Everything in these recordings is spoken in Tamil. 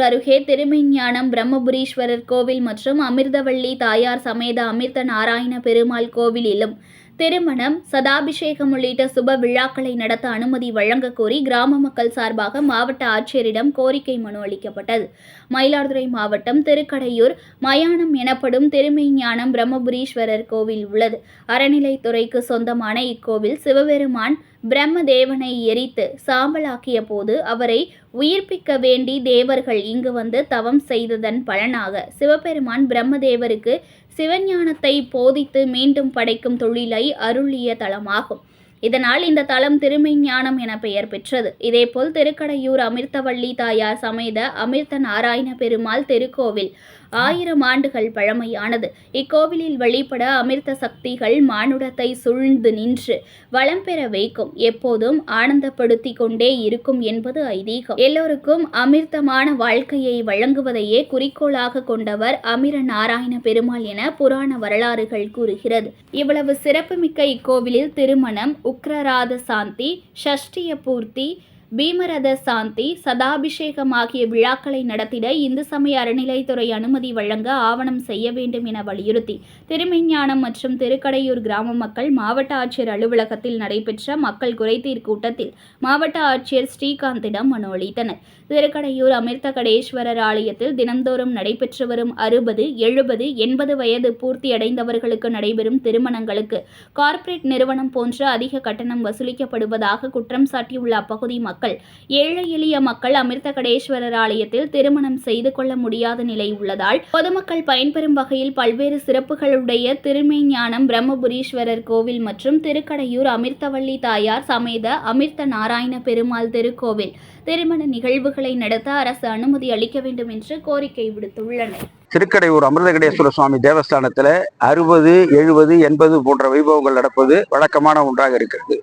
அருகே திருமெஞ்ஞானம் பிரம்மபுரீஸ்வரர் கோவில் மற்றும் அமிர்தவள்ளி தாயார் சமேத அமிர்த நாராயண பெருமாள் கோவிலிலும் திருமணம் சதாபிஷேகம் உள்ளிட்ட சுப விழாக்களை நடத்த அனுமதி வழங்க கோரி கிராம மக்கள் சார்பாக மாவட்ட ஆட்சியரிடம் கோரிக்கை மனு அளிக்கப்பட்டது. மயிலாடுதுறை மாவட்டம் திருக்கடையூர் மயானம் எனப்படும் திருமெய்ஞானம் பிரம்மபுரீஸ்வரர் கோவில் உள்ளது. அறநிலைத்துறைக்கு சொந்தமான இக்கோவில் சிவபெருமான் பிரம்மதேவனை எரித்து சாம்பலாக்கிய போது அவரை உயிர்ப்பிக்க வேண்டி தேவர்கள் இங்கு வந்து தவம் செய்ததன் பலனாக சிவபெருமான் பிரம்மதேவருக்கு சிவஞானத்தை போதித்து மீண்டும் படைக்கும் தொழிலை அருளிய தலமாகும். இதனால் இந்த தலம் திருமெஞ்ஞானம் என பெயர் பெற்றது. இதேபோல் திருக்கடையூர் அமிர்தவள்ளி தாயார் சமேத அமிர்த நாராயண பெருமாள் திருக்கோவில் ஆயிரம் ஆண்டுகள் பழமையானது. இக்கோவிலில் வழிபட அமிர்த சக்திகள் மானுடத்தை சூழ்ந்து நின்று வளம் பெற வைக்கும். எப்போதும் ஆனந்தப்படுத்தி கொண்டே இருக்கும் என்பது ஐதீகம். எல்லோருக்கும் அமிர்தமான வாழ்க்கையை வழங்குவதையே குறிக்கோளாக கொண்டவர் அமிர நாராயண பெருமாள் என புராண வரலாறுகள் கூறுகிறது. இவ்வளவு சிறப்புமிக்க இக்கோவிலில் திருமணம் உக்ரராத சாந்தி ஷஷ்டிய பூர்த்தி பீமரத சாந்தி சதாபிஷேகம் ஆகிய விழாக்களை நடத்திட இந்து சமய அறநிலைத்துறை அனுமதி வழங்க ஆவணம் செய்ய வேண்டும் என வலியுறுத்தி திருமெஞ்ஞானம் மற்றும் திருக்கடையூர் கிராம மக்கள் மாவட்ட ஆட்சியர் அலுவலகத்தில் நடைபெற்ற மக்கள் குறைதீர் கூட்டத்தில் மாவட்ட ஆட்சியர் ஸ்ரீகாந்திடம் மனு அளித்தனர். திருக்கடையூர் அமிர்தகடேஸ்வரர் ஆலயத்தில் தினந்தோறும் நடைபெற்று வரும் அறுபது எழுபது எண்பது வயது பூர்த்தி அடைந்தவர்களுக்கு நடைபெறும் திருமணங்களுக்கு கார்ப்பரேட் நிறுவனம் போன்ற அதிக கட்டணம் வசூலிக்கப்படுவதாக குற்றம் சாட்டியுள்ள அப்பகுதி மக்கள் மக்கள். ஏழை எளிய மக்கள் அமிர்த கடேஸ்வரர் ஆலயத்தில் திருமணம் செய்து கொள்ள முடியாத நிலை உள்ளதால் பொதுமக்கள் பயன்பெறும் வகையில் பல்வேறு சிறப்புகளுடைய திருமெய்ஞானம் பிரம்மபுரீஸ்வரர் கோவில் மற்றும் திருக்கடையூர் அமிர்தவள்ளி தாயார் சமேத அமிர்த நாராயண பெருமாள் திருக்கோவில். திருமண நிகழ்வுகளை நடத்த அரசு அனுமதி அளிக்க வேண்டும் என்று கோரிக்கை விடுத்துள்ளனர். திருக்கடையூர் அமிர்தகடேஸ்வர சுவாமி தேவஸ்தானத்தில் அறுபது எழுபது எண்பது போன்ற வைபவங்கள் நடப்பது வழக்கமான ஒன்றாக இருக்கிறது.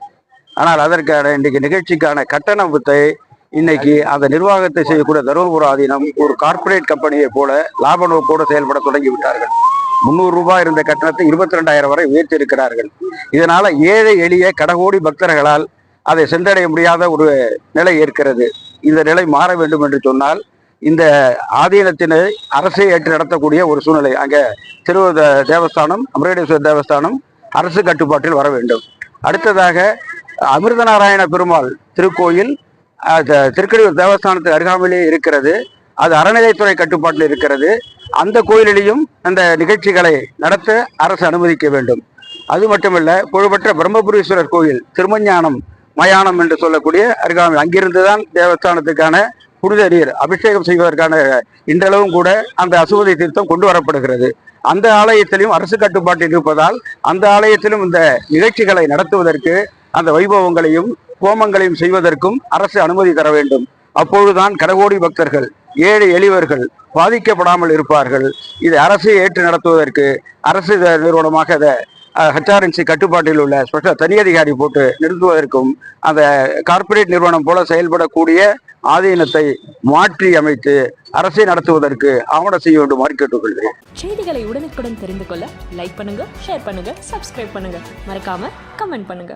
ஆனால் அதற்கான இன்றைக்கு நிகழ்ச்சிக்கான கட்டணத்தை இன்னைக்கு அந்த நிர்வாகத்தை செய்யக்கூடிய தருமபுர ஆதீனம் ஒரு கார்ப்பரேட் கம்பெனியை போல லாப நோக்கோடு செயல்பட தொடங்கி விட்டார்கள். முந்நூறு ரூபாய் இருந்த கட்டணத்தை இருபத்தி ரெண்டாயிரம் வரை உயர்த்தி இருக்கிறார்கள் இதனால ஏழை எளிய கடகோடி பக்தர்களால் அதை சென்றடைய முடியாத ஒரு நிலை ஏற்கிறது. இந்த நிலை மாற வேண்டும் என்று சொன்னால் இந்த ஆதீனத்தினை அரசை ஏற்று நடத்தக்கூடிய ஒரு சூழ்நிலை. அங்கே திருவத தேவஸ்தானம் அமிர்தேஸ்வரர் தேவஸ்தானம் அரசு கட்டுப்பாட்டில் வர வேண்டும். அடுத்ததாக அமிர்த நாராயண பெருமாள் திருக்கோயில் திருக்கடியூர் தேவஸ்தானத்துக்கு அருகாமையிலே இருக்கிறது. அது அறநிலைத்துறை கட்டுப்பாட்டில் இருக்கிறது. அந்த கோயிலிலையும் அந்த நிகழ்ச்சிகளை நடத்த அரசு அனுமதிக்க வேண்டும். அது மட்டுமல்ல புகழ்பெற்ற பிரம்மபுரீஸ்வரர் கோயில் திருமஞானம் மயானம் என்று சொல்லக்கூடிய அருகாமை அங்கிருந்து தான் தேவஸ்தானத்துக்கான புனித நீர் அபிஷேகம் செய்வதற்கான இன்றளவும் கூட அந்த அசுவதை தீர்த்தம் கொண்டு வரப்படுகிறது. அந்த ஆலயத்திலும் அரசு கட்டுப்பாட்டில் இருப்பதால் அந்த ஆலயத்திலும் இந்த நிகழ்ச்சிகளை நடத்துவதற்கு அந்த வைபவங்களையும் கோமங்களையும் செய்வதற்கும் அரசு அனுமதி தர வேண்டும். அப்பொழுதுதான் கடகோடி பக்தர்கள் ஏழை எளியவர்கள் பாதிக்கப்படாமல் இருப்பார்கள். இதை அரசை ஏற்று நடத்துவதற்கு அரசு நிறுவனமாக அதை ஹெச்ஆர்என்சி கட்டுப்பாட்டில் உள்ள ஸ்பெஷல் தனி அதிகாரி போட்டு நிறுத்துவதற்கும் அந்த கார்ப்பரேட் நிறுவனம் போல செயல்படக்கூடிய ஆதீனத்தை மாற்றி அமைத்து அரசை நடத்துவதற்கு ஆவணம் செய்ய வேண்டுமாறு கேட்டுக்கொள்கிறேன். செய்திகளை உடனுக்குடன் தெரிந்து கொள்ள லைக் பண்ணுங்க ஷேர் பண்ணுங்க சப்ஸ்கிரைப் பண்ணுங்க. மறக்காம கமெண்ட் பண்ணுங்க.